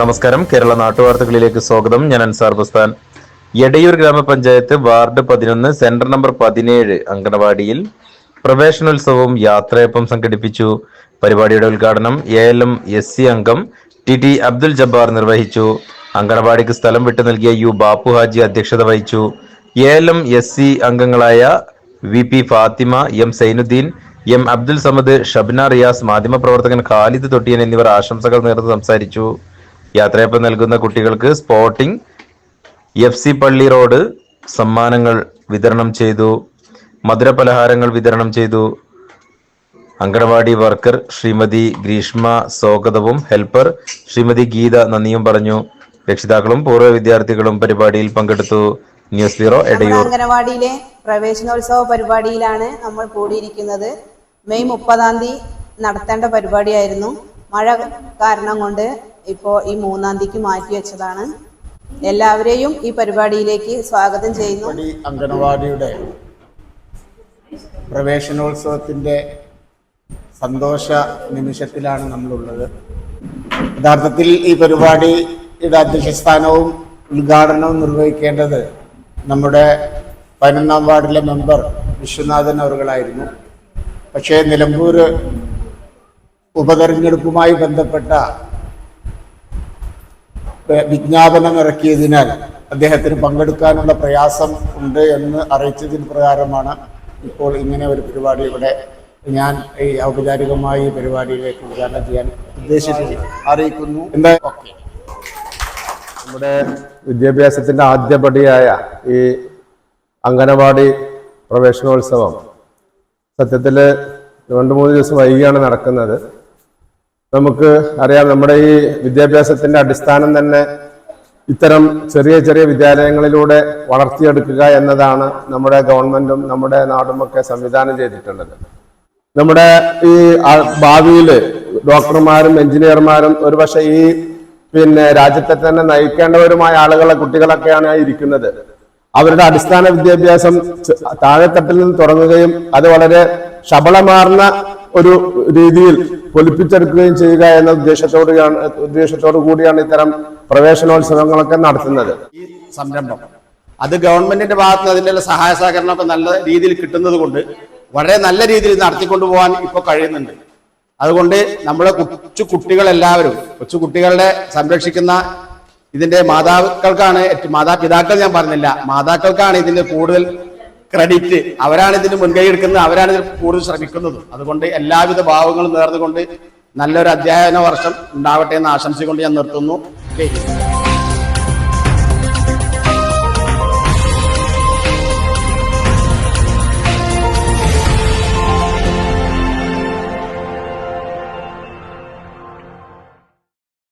നമസ്കാരം. കേരള നാട്ടുവാർത്തകളിലേക്ക് സ്വാഗതം. ഞാൻ അൻസാർ ബസ്താൻ. എടയൂർ ഗ്രാമപഞ്ചായത്ത് വാർഡ് പതിനൊന്ന് സെന്റർ നമ്പർ പതിനേഴ് അങ്കണവാടിയിൽ പ്രവേശനോത്സവവും യാത്രയപ്പം സംഘടിപ്പിച്ചു. പരിപാടിയുടെ ഉദ്ഘാടനം A L M S C അംഗം ടി ടി അബ്ദുൽ ജബ്ബാർ നിർവഹിച്ചു. അങ്കണവാടിക്ക് സ്ഥലം വിട്ടു നൽകിയ യു ബാപ്പു ഹാജി അധ്യക്ഷത വഹിച്ചു. A L M S C അംഗങ്ങളായ V P Fathima M Sainudheen M Abdul Samad Shabna Riyas മാധ്യമപ്രവർത്തകൻ ഖാലിദ് തൊട്ടിയൻ എന്നിവർ ആശംസകൾ നേർന്ന് സംസാരിച്ചു. യാത്രയപ്പം നൽകുന്ന കുട്ടികൾക്ക് sporting F C Palli road സമ്മാനങ്ങൾ വിതരണം ചെയ്തു മധുര പലഹാരങ്ങൾ വിതരണം ചെയ്തു. അങ്കണവാടി വർക്കർ ശ്രീമതി ഗ്രീഷ്മ സ്വാഗതവും ഹെൽപ്പർ ശ്രീമതി ഗീത നന്ദിയും പറഞ്ഞു. രക്ഷിതാക്കളും പൂർവ വിദ്യാർത്ഥികളും പരിപാടിയിൽ പങ്കെടുത്തു. News bureau Edayur. അംഗനവാടിയിലെ പ്രവേശനോത്സവ പരിപാടിയിലാണ് നമ്മൾ കൂടിയിരിക്കുന്നത്. മെയ് മുപ്പതാം തീയതി നടത്തേണ്ട പരിപാടിയായിരുന്നു. മഴ കാരണം കൊണ്ട് ഇപ്പോൾ ഈ മൂന്നാം തീയതിക്ക് മാറ്റി വെച്ചതാണ്. എല്ലാവരെയും ഈ പരിപാടിയിലേക്ക് സ്വാഗതം ചെയ്യുന്നു. അംഗനവാടിയുടെ പ്രവേശനോത്സവത്തിന്റെ സന്തോഷ നിമിഷത്തിലാണ് നമ്മളുള്ളത്. യഥാർത്ഥത്തിൽ ഈ പരിപാടിയുടെ അധ്യക്ഷസ്ഥാനവും ഉദ്ഘാടനവും നിർവഹിക്കേണ്ടത് നമ്മുടെ പതിനൊന്നാം വാർഡിലെ മെമ്പർ വിശ്വനാഥൻ അവരുകളായിരുന്നു പക്ഷേ നിലമ്പൂർ ഉപതെരഞ്ഞെടുപ്പുമായി ബന്ധപ്പെട്ട വിജ്ഞാപനം ഇറക്കിയതിനാൽ അദ്ദേഹത്തിന് പങ്കെടുക്കാനുള്ള പ്രയാസം ഉണ്ട് എന്ന് അറിയിച്ചതിന് പ്രകാരമാണ് ഇപ്പോൾ ഇങ്ങനെ ഒരു പരിപാടി ഇവിടെ ഞാൻ ഈ ഔപചാരികമായി ഈ പരിപാടിയിലേക്ക് ഉദ്ഘാടനം ചെയ്യാൻ ഉദ്ദേശിച്ചു അറിയിക്കുന്നു. എന്താ? ഓക്കെ. നമ്മുടെ വിദ്യാഭ്യാസത്തിന്റെ ആദ്യപടിയായ ഈ അംഗനവാടി പ്രവേശനോത്സവം സത്യത്തിൽ രണ്ട് മൂന്ന് ദിവസം വൈകിയാണ് നടക്കുന്നത്. നമുക്ക് അറിയാം നമ്മുടെ ഈ വിദ്യാഭ്യാസത്തിന്റെ അടിസ്ഥാനം തന്നെ ഇത്തരം ചെറിയ ചെറിയ വിദ്യാലയങ്ങളിലൂടെ വളർത്തിയെടുക്കുക എന്നതാണ് നമ്മുടെ ഗവൺമെന്റും നമ്മുടെ നാടുമൊക്കെ സംവിധാനം ചെയ്തിട്ടുള്ളത്. നമ്മുടെ ഈ ഭാവിയിൽ ഡോക്ടർമാരും എഞ്ചിനീയർമാരും ഒരുപക്ഷെ ഈ പിന്നെ രാജ്യത്തെ തന്നെ നയിക്കേണ്ടവരുമായ ആളുകളെ കുട്ടികളൊക്കെയാണ് ഇരിക്കുന്നത്. അവരുടെ അടിസ്ഥാന വിദ്യാഭ്യാസം താഴെത്തട്ടിൽ നിന്ന് തുടങ്ങുകയും അത് വളരെ ശബളമാർന്ന ഒരു രീതിയിൽ പൊലിപ്പിച്ചെടുക്കുകയും ചെയ്യുക എന്ന ഉദ്ദേശത്തോടെയാണ് ഉദ്ദേശത്തോടു കൂടിയാണ് ഇത്തരം പ്രവേശനോത്സവങ്ങളൊക്കെ നടത്തുന്നത്. ഈ സംരംഭം. അത് ഗവൺമെന്റിന്റെ ഭാഗത്ത് നിന്ന് അതിന്റെ സഹായ സഹകരണമൊക്കെ നല്ല രീതിയിൽ കിട്ടുന്നത് കൊണ്ട് വളരെ നല്ല രീതിയിൽ നടത്തിക്കൊണ്ടു പോകാൻ ഇപ്പോൾ കഴിയുന്നുണ്ട്. അതുകൊണ്ട് നമ്മുടെ കൊച്ചു കുട്ടികളെല്ലാവരും കൊച്ചു കുട്ടികളെ സംരക്ഷിക്കുന്ന ഇതിന്റെ മാതാക്കൾക്കാണ് മാതാപിതാക്കൾ ഞാൻ പറഞ്ഞില്ല മാതാക്കൾക്കാണ് ഇതിന്റെ കൂടുതൽ ക്രെഡിറ്റ് അവരാണ് ഇതിന് മുൻകൈ എടുക്കുന്നത് അവരാണ് ഇതിൽ കൂടുതൽ ശ്രമിക്കുന്നതും അതുകൊണ്ട് എല്ലാവിധ ഭാവങ്ങളും നേർന്നുകൊണ്ട് നല്ലൊരു അധ്യയന വർഷം ഉണ്ടാവട്ടെ എന്ന് ആശംസിക്കൊണ്ട് ഞാൻ നിർത്തുന്നു.